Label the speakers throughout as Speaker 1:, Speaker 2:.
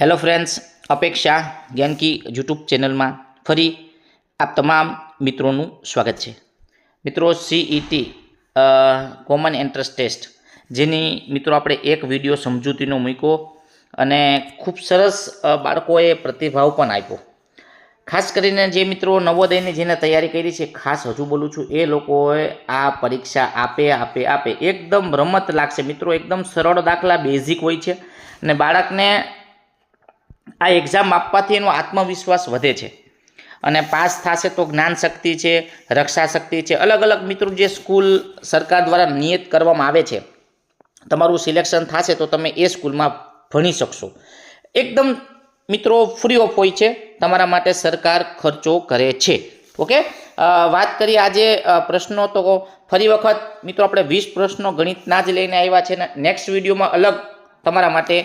Speaker 1: Hello friends અપેક્ષા Gyanki YouTube ચેનલમાં ફરી આપ તમામ મિત્રોનું સ્વાગત છે. મિત્રો સીઈટી કોમન એન્ટ્રન્સ ટેસ્ટ જેની મિત્રો આપણે એક વીડિયો સમજૂતીનો મૂક્યો અને ખૂબ સરસ બાળકોએ પ્રતિભાવ પણ આપ્યો. ખાસ કરીને જે મિત્રો નવોદયની જેને તૈયારી કરી છે, ખાસ હજુ બોલું છું, એ લોકોએ આ પરીક્ષા આપે આપે આપે. એકદમ રમત લાગશે. મિત્રો, એકદમ સરળ દાખલા બેઝિક હોય છે. અને બાળકને આ એક્ઝામ આપવાથી એનો આત્મવિશ્વાસ વધે છે. અને પાસ થશે તો જ્ઞાન શક્તિ છે, રક્ષા શક્તિ છે, અલગ અલગ મિત્રો જે સ્કૂલ સરકાર દ્વારા નિયત કરવામાં આવે છે, તમારું સિલેક્શન થશે તો તમે એ સ્કૂલમાં ભણી શકશો. એકદમ મિત્રો ફ્રી ઓફ હોય છે, તમારા માટે સરકાર ખર્ચો કરે છે. ઓકે? વાત કરીએ આજે પ્રશ્નો તો ફરી વખત મિત્રો આપણે વીસ પ્રશ્નો ગણિતના જ લઈને આવ્યા છે ને નેક્સ્ટ વિડીયોમાં અલગ તમારા માટે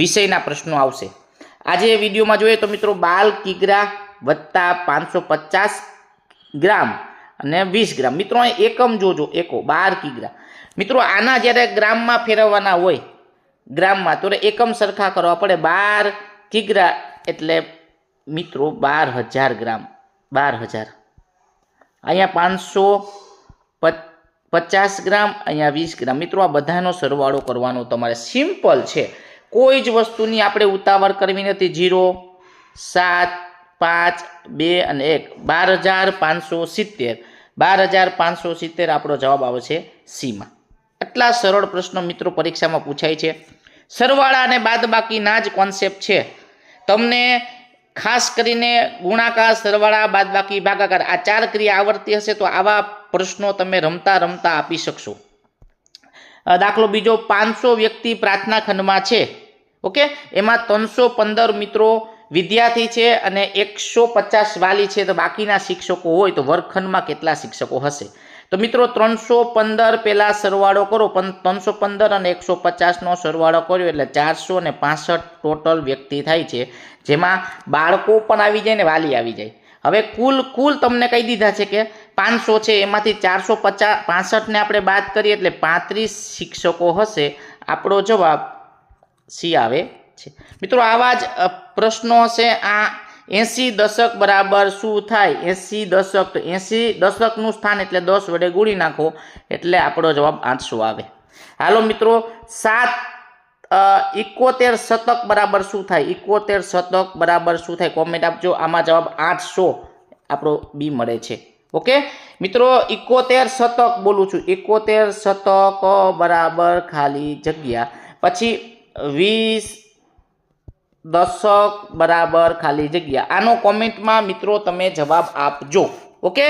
Speaker 1: વિષયના પ્રશ્નો આવશે. આજે વિડીયોમાં જોઈએ તો મિત્રો બાલ કિગ્રા વત્તા પાંચસો પચાસ ગ્રામ અને વીસ ગ્રામ. મિત્રો એકમ જોજો, એકો, બાર કિગ્રા. મિત્રો આના જ્યારે ગ્રામમાં ફેરવવાના હોય, ગ્રામમાં, તો એકમ સરખા કરવા પડે. બાર કિગ્રા એટલે મિત્રો બાર હજાર ગ્રામ, બાર હજાર. અહીંયા પાંચસો પચાસ ગ્રામ, અહીંયા વીસ ગ્રામ. મિત્રો આ બધાનો સરવાળો કરવાનો તમારે સિમ્પલ છે. કોઈ જ વસ્તુની આપણે ઉતાવળ કરવી નથી. જીરો સાત, પાંચ, બે અને એક. બાર હજાર પાંચસો સિત્તેર. બાર હજાર પાંચસો સિત્તેર આપણો જવાબ આવે છે સીમાં. આટલા સરળ પ્રશ્નો મિત્રો પરીક્ષામાં પૂછાય છે. સરવાળા અને બાદબાકીના જ કોન્સેપ્ટ છે. તમને ખાસ કરીને ગુણાકાર, સરવાળા, બાદબાકી, ભાગાકાર આ ચાર ક્રિયા આવડતી હશે તો આવા પ્રશ્નો તમે રમતા રમતા આપી શકશો. દાખલો બીજો, પાંચસો વ્યક્તિ પ્રાર્થના ખંડમાં છે. ઓકે? એમાં ત્રણસો પંદર મિત્રો વિદ્યાર્થી છે અને એકસો પચાસ વાલી છે. તો બાકીના શિક્ષકો હોય તો વર્ગખંડમાં કેટલા શિક્ષકો હશે? તો મિત્રો ત્રણસો પંદર પહેલાં સરવાળો કરો. પણ ત્રણસો પંદર અને એકસો પચાસનો સરવાળો કર્યો એટલે ચારસો ને પાસઠ ટોટલ વ્યક્તિ થાય છે. જેમાં બાળકો પણ આવી જાય ને વાલી આવી જાય. હવે કુલ કુલ તમને કહી દીધા છે કે પાંચસો છે. એમાંથી ચારસો પચાસ પાસઠને આપણે બાદ કરીએ એટલે પાંત્રીસ શિક્ષકો હશે. આપણો જવાબ સી આવે છે. મિત્રો, આવા જ પ્રશ્નો હશે આ એંસી દશક બરાબર શું થાય? એંસી દશક, તો એંસી દશકનું સ્થાન એટલે દસ વડે ગુણી નાખો એટલે આપણો જવાબ આઠસો આવે. હાલો મિત્રો, સાત ઇકોતેર શતક બરાબર શું થાય? ઇકોતેર શતક બરાબર શું થાય? કોમેન્ટ આપજો. આમાં જવાબ આઠસો આપણો બી મળે છે. ઓકે? મિત્રો, ઇકોતેર શતક બોલું છું. ઇકોતેર શતક બરાબર ખાલી જગ્યા. પછી વીસ દશક બરાબર ખાલી જગ્યા. આનો કોમેન્ટમાં મિત્રો તમે જવાબ આપજો. ઓકે?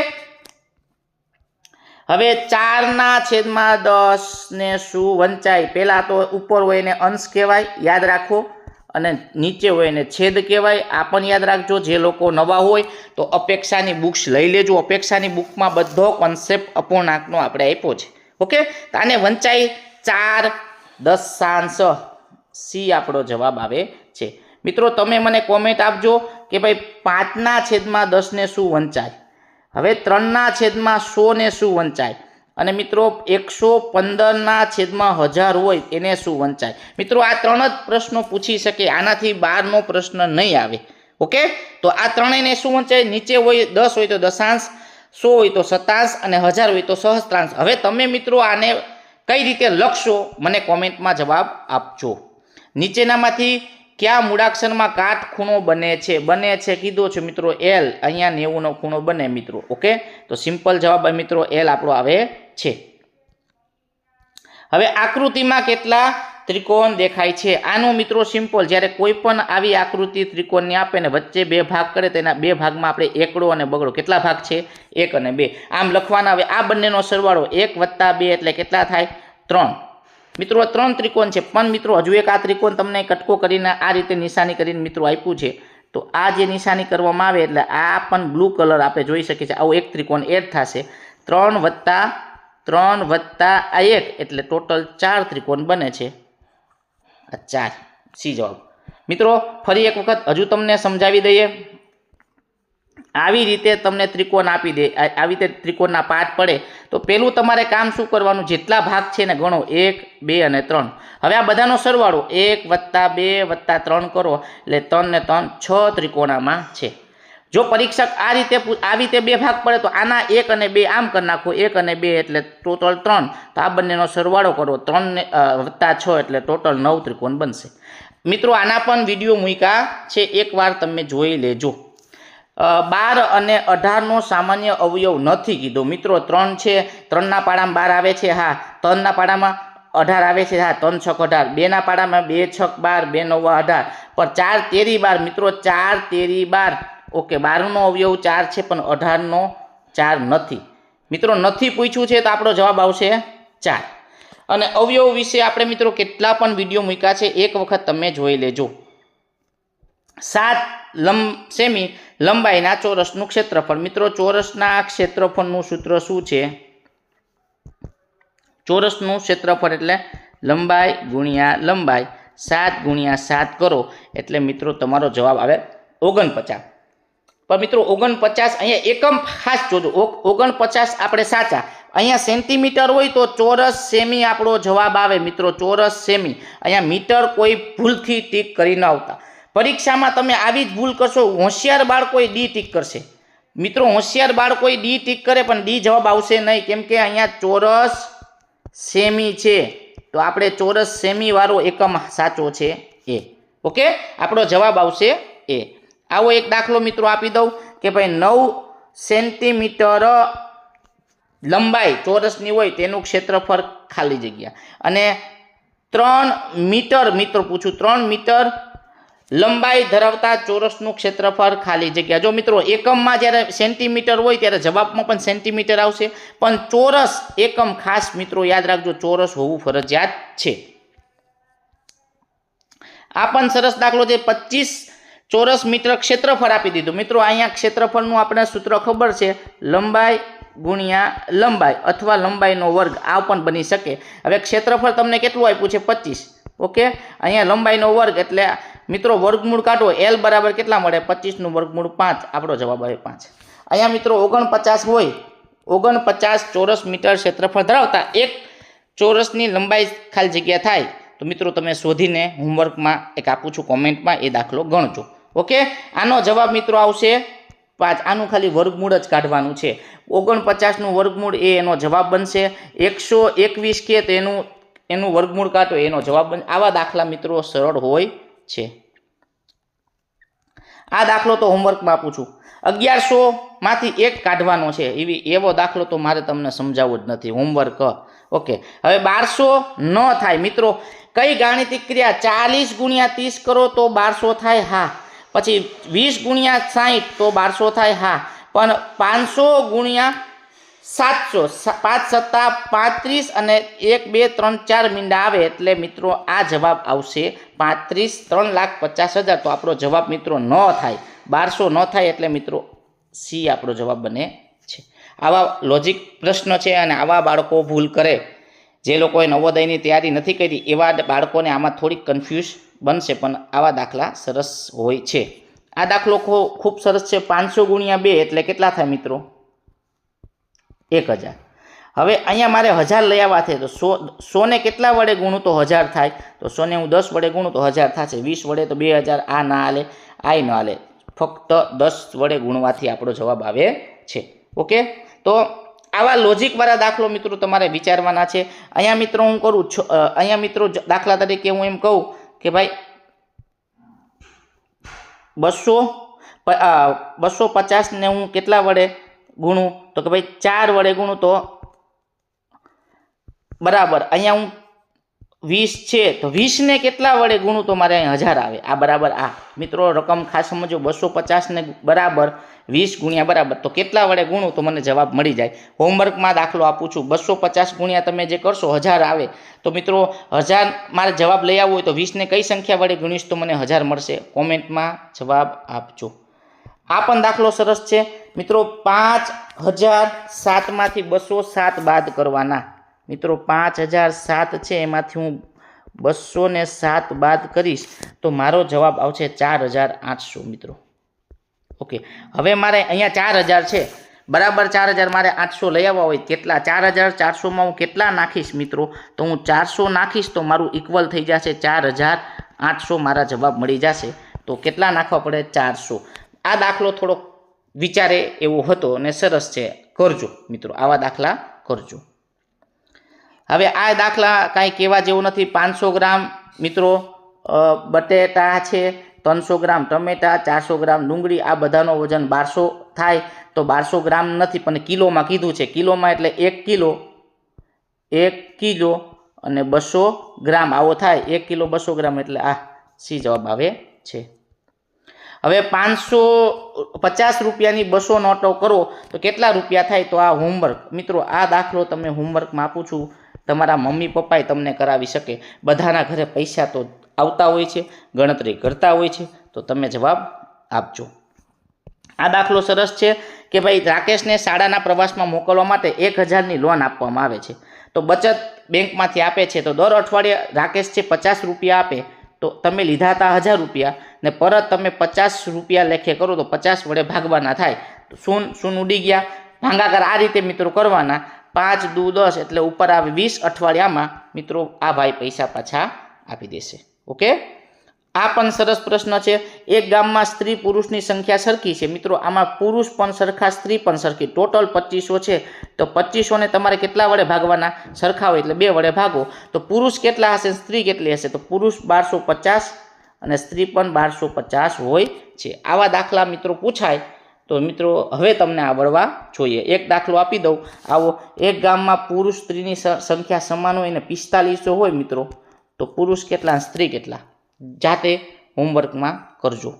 Speaker 1: હવે ચારના છેદમાં દસ ને શું વંચાય? પહેલાં તો ઉપર હોય એને અંશ કહેવાય, યાદ રાખો. અને નીચે હોય એને છેદ કહેવાય. આ પણ યાદ રાખજો, જે લોકો નવા હોય તો અપેક્ષાની બુક્સ લઈ લેજો. અપેક્ષાની બુકમાં બધો કોન્સેપ્ટ અપૂર્ણાંકનો આપણે આપ્યો છે. ઓકે? તો આને વંચાય ચાર દશાંશ. સી આપણો જવાબ આવે છે. મિત્રો, તમે મને કોમેન્ટ આપજો કે ભાઈ પાંચના છેદમાં દસને શું વંચાય? હવે ત્રણના છેદમાં સો ને શું વંચાય? અને મિત્રો, એકસો પંદરના છેદમાં હજાર હોય એને શું વંચાય? મિત્રો, આ ત્રણ જ પ્રશ્નો પૂછી શકે, આનાથી બારનો પ્રશ્ન નહીં આવે. ઓકે? તો આ ત્રણેયને શું વંચાય? નીચે હોય દસ હોય તો દશાંશ, સો હોય તો સતાંશ અને હજાર હોય તો સહસ્ત્રાંશ. હવે તમે મિત્રો આને કઈ રીતે લખશો? મને કોમેન્ટમાં જવાબ આપજો. નીચેનામાંથી કયા મૂળાક્ષરમાં કાટ ખૂણો બને છે? બને છે, કીધો છે મિત્રો એલ અહીંયા નેવુંનો ખૂણો બને મિત્રો, ઓકે? તો સિમ્પલ જવાબ મિત્રો એલ આપણો આવે છે. હવે આકૃતિમાં કેટલા ત્રિકોણ દેખાય છે? આનું મિત્રો સિમ્પલ, જ્યારે કોઈ પણ આવી આકૃતિ ત્રિકોણની આપે ને વચ્ચે બે ભાગ કરે તેના બે ભાગમાં આપણે એકડો અને બગડો. કેટલા ભાગ છે? એક અને બે. આમ લખવાના, હવે આ બંનેનો સરવાળો એક વત્તા બે એટલે કેટલા થાય? ત્રણ. મિત્રો ત્રણ ત્રિકોણ છે. પણ મિત્રો, હજુ એક આ ત્રિકોણ તમને કટકો કરીને આ રીતે નિશાની કરીને મિત્રો આપ્યું છે. તો આ જે નિશાની કરવામાં આવે એટલે આ પણ બ્લુ કલર આપણે જોઈ શકીએ છીએ. આવું એક ત્રિકોણ એડ થશે. ત્રણ વત્તા ત્રણ વત્તા આ એક એટલે ટોટલ ચાર ત્રિકોણ બને છે. આ ચાર. સી જવાબ. મિત્રો, ફરી એક વખત હજુ તમને સમજાવી દઈએ. આવી રીતે તમને ત્રિકોણ આપી દે આવી રીતે ત્રિકોણના પાઠ પડે, તો પહેલું તમારે કામ શું કરવાનું? જેટલા ભાગ છે ને ગણો, એક, બે અને ત્રણ. હવે આ બધાનો સરવાળો એક વત્તા બે વત્તા ત્રણ કરો, એટલે ત્રણ ને ત્રણ છ ત્રિકોણામાં છે. જો પરીક્ષક આ રીતે આવી રીતે બે ભાગ પડે, તો આના એક અને બે આમ કરી નાખો, એક અને બે એટલે ટોટલ ત્રણ. તો આ બંનેનો સરવાળો કરો, ત્રણ વત્તા છ એટલે ટોટલ નવ ત્રિકોણ બનશે. મિત્રો, આના પણ વીડિયો મૂક્યા છે, એકવાર તમે જોઈ લેજો. બાર અને અઢારનો સામાન્ય અવયવ નથી કીધો. મિત્રો, ત્રણ છે, ત્રણના પાડામાં બાર આવે છે, હા. ત્રણના પાડામાં અઢાર આવે છે, હા. ત્રણ છક અઢાર. બેના પાડામાં બે છક બાર, બે, નવ, અઢાર. પણ ચાર તેરી બાર, મિત્રો, ચાર તેરી બાર. ઓકે, બારનો અવયવ ચાર છે, પણ અઢારનો ચાર નથી. મિત્રો, નથી પૂછ્યું છે તો આપણો જવાબ આવશે ચાર. અને અવયવ વિશે આપણે, મિત્રો, કેટલા પણ વીડિયો મૂક્યા છે, એક વખત તમે જોઈ લેજો. સાત લંબ સેમી લંબાઈના ચોરસનું ક્ષેત્રફળ. મિત્રો, ચોરસના ક્ષેત્રફળનું સૂત્ર શું છે? ચોરસનું ક્ષેત્રફળ એટલે લંબાઈ ગુણ્યા લંબાઈ. સાત ગુણ્યા સાત કરો. એટલે મિત્રો, તમારો જવાબ આવે ઓગણપચાસ. પણ મિત્રો, ઓગણપચાસ અહીંયા એકમ ખાસ જોજો. ઓગણપચાસ આપણે સાચા. અહીંયા સેન્ટીમીટર હોય તો ચોરસ સેમી આપણો જવાબ આવે. મિત્રો, ચોરસ સેમી. અહીંયા મીટર કોઈ ભૂલથી ટીક કરી ન આવતા. પરીક્ષામાં તમે આવી જ ભૂલ કરશો. હોશિયાર બાળકોએ ડી ટીક કરશે. મિત્રો, હોશિયાર બાળકોએ ડી ટીક કરે, પણ ડી જવાબ આવશે નહીં. કેમ કે અહીંયા ચોરસ સેમી છે. તો આપણે ચોરસ સેમીવાળો એકમ સાચો છે એ. ઓકે? આપણો જવાબ આવશે એ. આવો એક દાખલો મિત્રો આપી દઉં કે ભાઈ નવ સેન્ટીમીટર લંબાઈ ચોરસની હોય તેનું ક્ષેત્રફળ ખાલી જગ્યા. અને ત્રણ મીટર, મિત્રો પૂછું, ત્રણ મીટર લંબાઈ ધરાવતા ચોરસનું ક્ષેત્રફળ ખાલી જગ્યા. જો મિત્રો, એકમમાં જ્યારે સેન્ટીમીટર હોય ત્યારે જવાબમાં પણ સેન્ટીમીટર આવશે. પણ ચોરસ એકમ ખાસ મિત્રો યાદ રાખજો, ચોરસ હોવું ફરજિયાત છે. આ પણ સરસ દાખલો છે, પચીસ ચોરસ મીટર ક્ષેત્રફળ આપી દીધું. મિત્રો, અહીંયા ક્ષેત્રફળનું આપણે સૂત્ર ખબર છે, લંબાઈ ગુણ્યા લંબાઈ અથવા લંબાઈનો વર્ગ. આ પણ બની શકે. હવે ક્ષેત્રફળ તમને કેટલું આપ્યું છે? પચીસ. ઓકે? અહીંયા લંબાઈનો વર્ગ એટલે મિત્રો, વર્ગમૂળ કાઢો એલ બરાબર કેટલા મળે? પચીસનું વર્ગમૂળ પાંચ. આપણો જવાબ આવે પાંચ. અહીંયા મિત્રો, ઓગણપચાસ હોય. ઓગણપચાસ ચોરસ મીટર ક્ષેત્રફળ ધરાવતા એક ચોરસની લંબાઈ ખાલી જગ્યા થાય. તો મિત્રો, તમે શોધીને હોમવર્કમાં એક આપું છું, કોમેન્ટમાં એ દાખલો ગણજો. ઓકે? આનો જવાબ મિત્રો આવશે. પાંચ આનું ખાલી વર્ગમૂળ જ કાઢવાનું છે. ઓગણપચાસનું વર્ગમૂળ એ એનો જવાબ બનશે. એકસો એકવીસ કે તેનું, એનું વર્ગમૂળ કાઢો એનો જવાબ બન આવા દાખલા મિત્રો સરળ હોય. છે. આ દાખલો તો હોમવર્કમાં આપું છું. અગિયારસો માંથી એક કાઢવાનો છે. એવી, એવો દાખલો તો મારે તમને સમજાવવો જ નથી. હોમવર્ક ઓકે હવે બારસો ન થાય. મિત્રો, કઈ ગાણિતિક ક્રિયા ચાલીસ ગુણ્યા ત્રીસ કરો તો બારસો થાય? હા. પછી વીસ ગુણ્યા સાહીઠ તો બારસો થાય? હા. પણ પાંચસો ગુણ્યા સાતસો પાંચ સત્તા પાંત્રીસ અને એક, બે, ત્રણ, ચાર મીંડા આવે એટલે મિત્રો આ જવાબ આવશે પાંત્રીસ, ત્રણ લાખ પચાસ હજાર. તો આપણો જવાબ મિત્રો ન થાય. બારસો ન થાય એટલે મિત્રો સી આપણો જવાબ બને છે. આવા લોજિક પ્રશ્ન છે અને આવા બાળકો ભૂલ કરે. જે લોકોએ નવોદયની તૈયારી નથી કરી, એવા બાળકોને આમાં થોડીક કન્ફ્યુઝ બનશે, પણ આવા દાખલા સરસ હોય છે. આ દાખલો ખૂબ સરસ છે, પાંચસો ગુણ્યા બે એટલે કેટલા થાય મિત્રો? એક હજાર. હવે અહીંયા મારે હજાર લઈ આવવા છે, તો સો, સોને કેટલા વડે ગુણું તો હજાર થાય? તો સોને હું દસ વડે ગુણું તો હજાર થશે. વીસ વડે તો બે હજાર, આ ના હાલે, આય ન હાલે. ફક્ત દસ વડે ગુણવાથી આપણો જવાબ આવે છે. ઓકે? તો આવા લોજિકવાળા દાખલો મિત્રો તમારે વિચારવાના છે. અહીંયા મિત્રો હું કરું છ અહીંયા મિત્રો દાખલા તરીકે હું એમ કહું કે ભાઈ, બસો બસો પચાસને હું કેટલા વડે ગુણું. તો કે ભાઈ ચાર વડે ગુણું તો બરાબર. અહીંયા હું વીસ છે, તો વીસને કેટલા વડે ગુણું તો મારે અહીં હજાર આવે? આ બરાબર, આ. મિત્રો, રકમ ખાસ સમજો, બસો પચાસને બરાબર, વીસ ગુણ્યા બરાબર. તો કેટલા વડે ગુણું? તો મને જવાબ મળી જાય. હોમવર્કમાં દાખલો આપું છું. બસો પચાસ ગુણ્યા તમે જે કરશો, હજાર આવે. તો મિત્રો, હજાર મારે જવાબ લઈ આવવો હોય તો વીસને કઈ સંખ્યા વડે ગુણીશ તો મને હજાર મળશે? કોમેન્ટમાં જવાબ આપજો. આ પણ દાખલો સરસ છે. મિત્રો, પાંચ હજાર સાતમાંથી બસો સાત બાદ કરવાના. મિત્રો, પાંચ હજાર સાત છે, એમાંથી હું બસો ને સાત બાદ કરીશ તો મારો જવાબ આવશે ચાર હજાર આઠસો, મિત્રો. ઓકે, હવે મારે અહીંયા ચાર હજાર છે. બરાબર ચાર હજાર મારે આઠસો લઈ આવવા હોય કેટલા ચાર હજાર ચારસોમાં હું કેટલા નાખીશ, મિત્રો? તો હું ચારસો નાખીશ તો મારું ઇક્વલ થઈ જશે ચાર હજાર આઠસો. મારા જવાબ મળી જશે. તો કેટલા નાખવા પડે? ચારસો. આ દાખલો થોડોક વિચારે એવો હતો અને સરસ છે. કરજો મિત્રો, આવા દાખલા કરજો. હવે આ દાખલા કાંઈ કહેવા જેવું નથી. પાંચસો ગ્રામ મિત્રો બટેટા છે, ત્રણસો ગ્રામ ટમેટા, ચારસો ગ્રામ ડુંગળી, આ બધાનો વજન બારસો થાય તો બારસો ગ્રામ નથી. પણ કિલોમાં કીધું છે. કિલોમાં એટલે એક કિલો એક કિલો અને બસો ગ્રામ આવો થાય. એક કિલો બસો ગ્રામ એટલે આ સી જવાબ આવે છે. હવે પાંચસો પચાસ રૂપિયાની બસો નોટો કરો, તો કેટલા રૂપિયા થાય તો આ હોમવર્ક મિત્રો, આ દાખલો તમને હોમવર્કમાં આપું છું. તમારા મમ્મી પપ્પાએ તમને કરાવી શકે. બધાના ઘરે પૈસા તો આવતા હોય છે, ગણતરી કરતા હોય છે, તો તમે જવાબ આપજો. આ દાખલો સરસ છે કે ભાઈ રાકેશને શાળાના પ્રવાસમાં મોકલવા માટે એક હજારની લોન આપવામાં આવે છે. તો બચત બેંકમાંથી આપે છે, તો દર અઠવાડિયે રાકેશ છે પચાસ રૂપિયા આપે. તો તમે લીધા હતા હજાર રૂપિયા ને પરત તમે પચાસ રૂપિયા લેખે કરો તો પચાસ વડે ભાગવાના થાય. તો શૂન શૂન ઉડી ગયા. ભાંગાકાર આ રીતે મિત્રો કરવાના. પાંચ, દુ, દસ એટલે ઉપર આવે વીસ અઠવાડિયામાં મિત્રો આ ભાઈ પૈસા પાછા આપી દેશે. ઓકે? આ પણ સરસ પ્રશ્ન છે. એક ગામમાં સ્ત્રી પુરુષની સંખ્યા સરખી છે. મિત્રો, આમાં પુરુષ પણ સરખા, સ્ત્રી પણ સરખી. ટોટલ પચીસો છે. તો પચીસોને તમારે કેટલા વડે ભાગવાના? સરખા હોય એટલે બે વડે ભાગો. તો પુરુષ કેટલા હશે સ્ત્રી કેટલી હશે? તો પુરુષ બારસો પચાસ અને સ્ત્રી પણ બારસો પચાસ હોય છે. આવા દાખલા મિત્રો પૂછાય. તો મિત્રો, હવે તમને આવડવા જોઈએ. એક દાખલો આપી દઉં. આવો. એક ગામમાં પુરુષ સ્ત્રીની સંખ્યા સમાન હોય અને પિસ્તાલીસો હોય મિત્રો, તો પુરુષ કેટલા સ્ત્રી કેટલા? જાતે હોમવર્કમાં કરજો.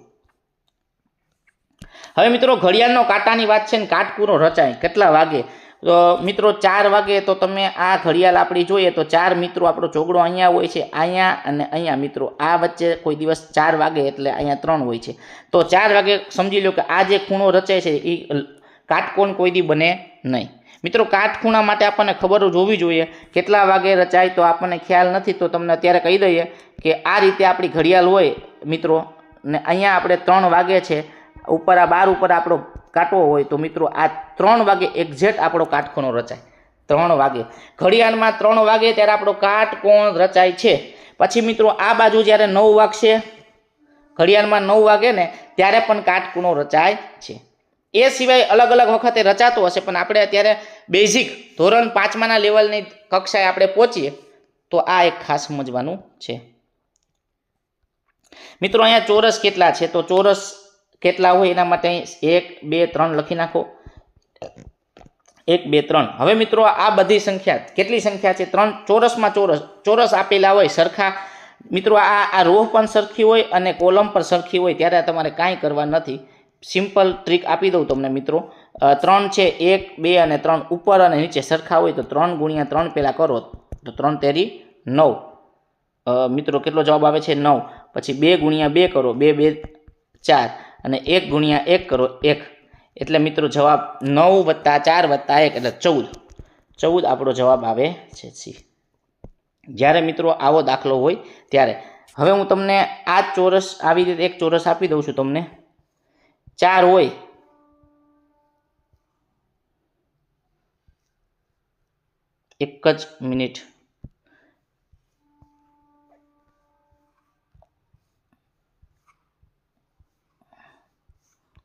Speaker 1: હવે મિત્રો, ઘડિયાળનો કાંટાની વાત છે ને, કાટકૂરો રચાય. કેટલા વાગે? તો મિત્રો, ચાર વાગે તો તમે આ ઘડિયાળ આપણી જોઈએ તો ચાર મિત્રો આપણો ચોગડો અહીંયા હોય છે, અહીંયા અને અહીંયા. મિત્રો, આ વચ્ચે કોઈ દિવસ ચાર વાગે એટલે અહીંયા ત્રણ હોય છે. તો ચાર વાગે સમજી લો કે આ જે ખૂણો રચાય છે એ કાટકોણ કોઈ દી બને નહીં. મિત્રો, કાટખૂણા માટે આપણને ખબર જ હોવી જોઈએ. કેટલા વાગે રચાય તો આપણને ખ્યાલ નથી, તો તમને અત્યારે કહી દઈએ કે આ રીતે આપણી ઘડિયાળ હોય, મિત્રો, ને અહીંયા આપણે ત્રણ વાગે છે. ઉપર આ બાર ઉપર આપણો કાંટો હોય, તો મિત્રો, આ ત્રણ વાગે એક્ઝેક્ટ આપણો કાટખૂણો રચાય. ત્રણ વાગે. ઘડિયાળમાં ત્રણ વાગે ત્યારે આપણો કાટકોણ રચાય છે. પછી મિત્રો, આ બાજુ જ્યારે નવ વાગશે, ઘડિયાળમાં નવ વાગે ને, ત્યારે પણ કાટકૂણો રચાય છે. એ સિવાય અલગ અલગ વખતે રચાતો હશે, પણ આપણે અત્યારે બેઝિક ધોરણ પાંચમાના લેવલની કક્ષાએ આપણે પહોંચીએ, તો આ એક ખાસ સમજવાનું છે. મિત્રો, અહીંયા ચોરસ કેટલા છે? તો ચોરસ કેટલા હોય એના માટે એક, બે, ત્રણ લખી નાખો. એક, બે, ત્રણ. હવે મિત્રો, આ બધી સંખ્યા કેટલી સંખ્યા છે? ત્રણ ચોરસમાં ચોરસ ચોરસ આપેલા હોય સરખા. મિત્રો, આ આ રોહ પણ સરખી હોય અને કોલમ પણ સરખી હોય, ત્યારે તમારે કાંઈ કરવા નથી. સિમ્પલ ટ્રીક આપી દઉં તમને મિત્રો. ત્રણ છે એક, બે અને ત્રણ ઉપર અને નીચે સરખા હોય તો ત્રણ ગુણ્યા ત્રણ પહેલાં કરો. તો ત્રણ તેરી નવ. મિત્રો કેટલો જવાબ આવે છે? નવ. પછી બે ગુણ્યા બે કરો. બે બે, ચાર. અને એક ગુણ્યા એક કરો. એક. એટલે મિત્રો જવાબ નવ વત્તા ચાર વત્તા એક એટલે ચૌદ. ચૌદ આપણો જવાબ આવે છે સી. જ્યારે મિત્રો આવો દાખલો હોય ત્યારે. હવે હું તમને આ ચોરસ, આવી રીતે એક ચોરસ આપી દઉં છું તમને. ચાર હોય. એક જ મિનિટ.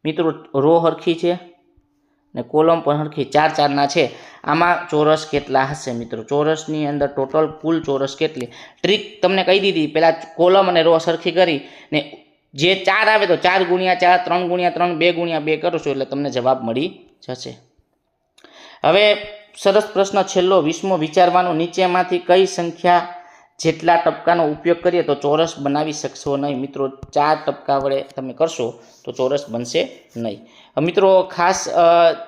Speaker 1: મિત્રો, રો હરખી છે ને કોલમ પણ હરખી, ચાર ચારના છે. આમાં ચોરસ કેટલા હશે મિત્રો? ચોરસની અંદર ટોટલ કુલ ચોરસ કેટલી? ટ્રીક તમને કહી દીધી. પહેલાં કોલમ અને રો સરખી કરી ને જે ચાર આવે તો ચાર ગુણ્યા ચાર, ત્રણ ગુણ્યા ત્રણ, બે ગુણ્યા બે કરશો એટલે તમને જવાબ મળી જશે. હવે સરસ પ્રશ્ન છેલ્લો વીસમો વિચારવાનો નીચેમાંથી કઈ સંખ્યા જેટલા ટપકાનો ઉપયોગ કરીએ તો ચોરસ બનાવી શકશો નહીં? મિત્રો, ચાર ટપકા વડે તમે કરશો તો ચોરસ બનશે નહીં. મિત્રો, ખાસ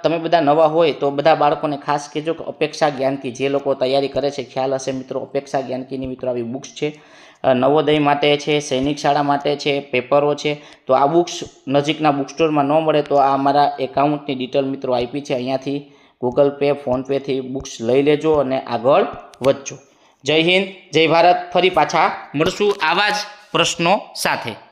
Speaker 1: તમે બધા નવા હોય તો બધા બાળકોને ખાસ કહેજો કે અપેક્ષા જ્ઞાનકી જે લોકો તૈયારી કરે છે, ખ્યાલ હશે મિત્રો, અપેક્ષા જ્ઞાનકીની મિત્રો આવી બુક્સ છે. નવોદય માટે છે, સૈનિક શાળા માટે છે, પેપરો છે, તો આ બુક્સ નજીકના બુક સ્ટોરમાં ન મળે તો આ અમારા એકાઉન્ટની ડિટેલ મિત્રો આપી છે, અહીંયાથી ગૂગલ પે ફોનપેથી બુક્સ લઈ લેજો અને આગળ વધજો. જય હિન્દ, જય ભારત, ફરી પાછા મળશું આવા જ પ્રશ્નો સાથે.